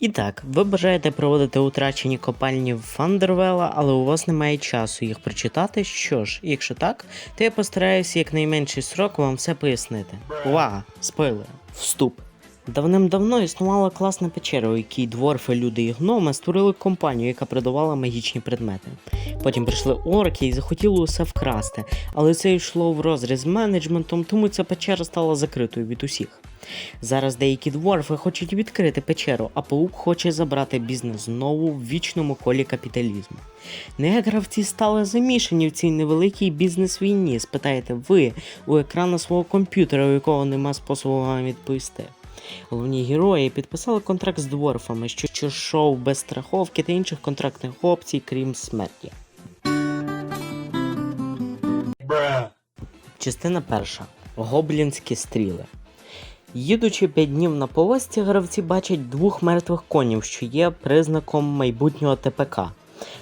І так, ви бажаєте проводити утрачені копальні Фандервела, але у вас немає часу їх прочитати. Що ж, якщо так, то я постараюся якнайменший срок вам все пояснити. Увага! Спойлер! Вступ! Давним-давно існувала класна печера, у якій дворфи, люди і гноми створили компанію, яка продавала магічні предмети. Потім прийшли орки і захотіли усе вкрасти, але це йшло в розріз з менеджментом, тому ця печера стала закритою від усіх. Зараз деякі дворфи хочуть відкрити печеру, а паук хоче забрати бізнес знову в вічному колі капіталізму. Не як гравці стали замішані в цій невеликій бізнес-війні, спитаєте ви у екрана свого комп'ютера, у якого нема способу вам відповісти. Головні герої підписали контракт з дворфами, що, шоу без страховки та інших контрактних опцій, крім смерті. Частина перша. Гоблінські стріли. Їдучи 5 днів на повозці, гравці бачать двох мертвих конів, що є признаком майбутнього ТПК.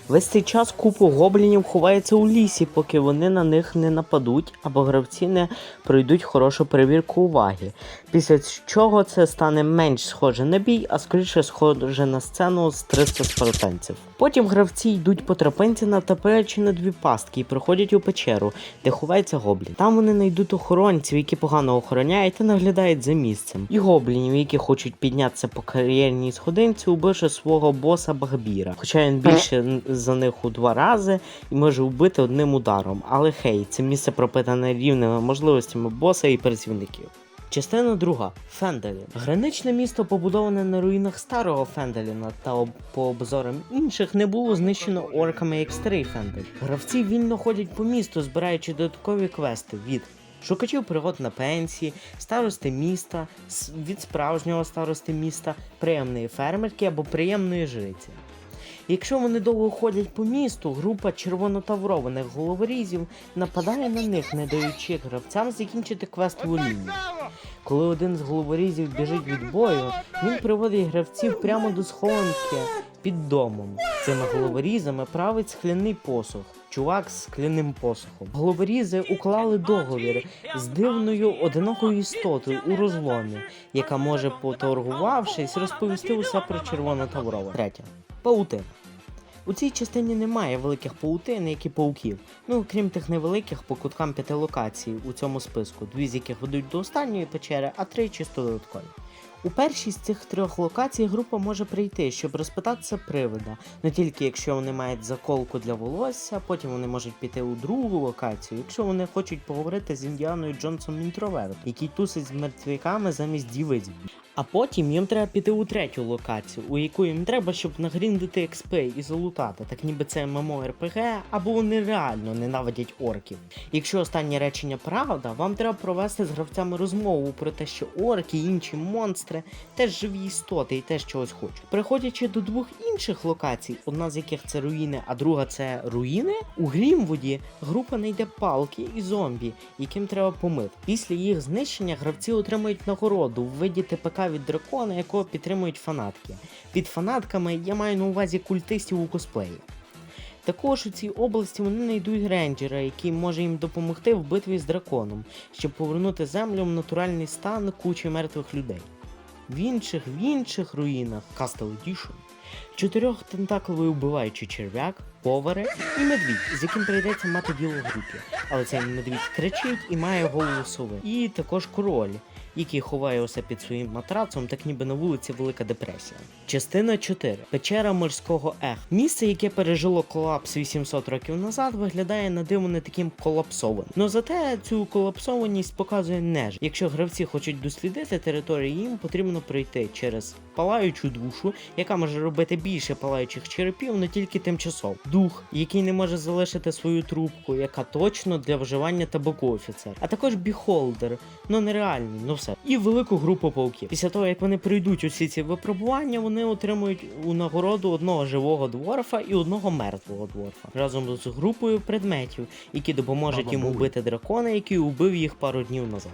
Весь цей час купу гоблінів ховається у лісі, поки вони на них не нападуть, або гравці не пройдуть хорошу перевірку уваги. Після чого це стане менш схоже на бій, а скоріше схоже на сцену з 300 спартанців. Потім гравці йдуть по тропинці, натапаючи на дві пастки і проходять у печеру, де ховається гоблін. Там вони знайдуть охоронців, які погано охороняють та наглядають за місцем, і гоблінів, які хочуть піднятися по кар'єрній сходинці, убивши свого боса Багбіра. Хоча він більше за них у два рази і може вбити одним ударом. Але хей, це місце пропитане рівними можливостями боса і працівників. Частина друга Фенделін. Граничне місто побудоване на руїнах старого Фенделіна, та об- по обзорам інших не було знищено орками як старий Фендель. Гравці вільно ходять по місту, збираючи додаткові квести від шукачів пригод на пенсії, старости міста, від справжнього старости міста, приємної фермерки або приємної жриці. Якщо вони довго ходять по місту, група червонотаврованих головорізів нападає на них, не даючи гравцям закінчити квестову лінію. Коли один з головорізів біжить від бою, він приводить гравців прямо до схованки під домом. Цими головорізами править скляний посох. Чувак з скляним посохом. Головорізи уклали договір з дивною одинокою істотою у розломі, яка може, поторгувавшись, розповісти усе про червоно таврове. Третє. Паутина. У цій частині немає великих паутин, як і пауків. Ну, крім тих невеликих по куткам п'яти локацій у цьому списку, дві з яких ведуть до останньої печери, а три чисто додаткові. У першій з цих трьох локацій група може прийти, щоб розпитатися привида, не тільки якщо вони мають заколку для волосся, потім вони можуть піти у другу локацію, якщо вони хочуть поговорити з Індіаною Джонсом Інтроверт, який тусить з мертвяками замість дівиць. А потім їм треба піти у третю локацію, у яку їм треба, щоб нагріндити експи і залутати, так ніби це РПГ, або вони реально ненавидять орків. Якщо останнє речення правда, вам треба провести з гравцями розмову про те, що орки і інші монстри теж живі істоти і теж чогось хочуть. Переходячи до двох інших локацій, одна з яких це руїни, а друга це руїни, у Грімвуді група знайде палки і зомбі, яким треба помити. Після їх знищення гравці отримують нагороду в виді ТПК від дракона, якого підтримують фанатки. Під фанатками я маю на увазі культистів у косплеї. Також у цій області вони знайдуть рейнджера, який може їм допомогти в битві з драконом, щоб повернути землю в натуральний стан кучі мертвих людей. В інших в інших руїнах Castle Edition чотирьох тентакловий вбиваючий черв'як, повари і медвідь, з яким прийдеться мати діло в групі. Але цей медвідь кричить і має голову сови. І також король, який ховає усе під своїм матрацом, так ніби на вулиці Велика Депресія. Частина 4. Печера морського ех. Місце, яке пережило колапс 800 років назад, виглядає на диво не таким колапсованим. Но зате цю колапсованість показує неж. Якщо гравці хочуть дослідити територію, їм потрібно пройти через палаючу душу, яка може робити більше палаючих черепів, але тільки тимчасово. Дух, який не може залишити свою трубку, яка точно для вживання табаку офіцер. А також біхолдер, ну нереальний, ну все. І велику групу пауків. Після того, як вони пройдуть усі ці випробування, вони отримують у нагороду одного живого дворфа і одного мертвого дворфа разом з групою предметів, які допоможуть їм убити дракона, який убив їх пару днів назад.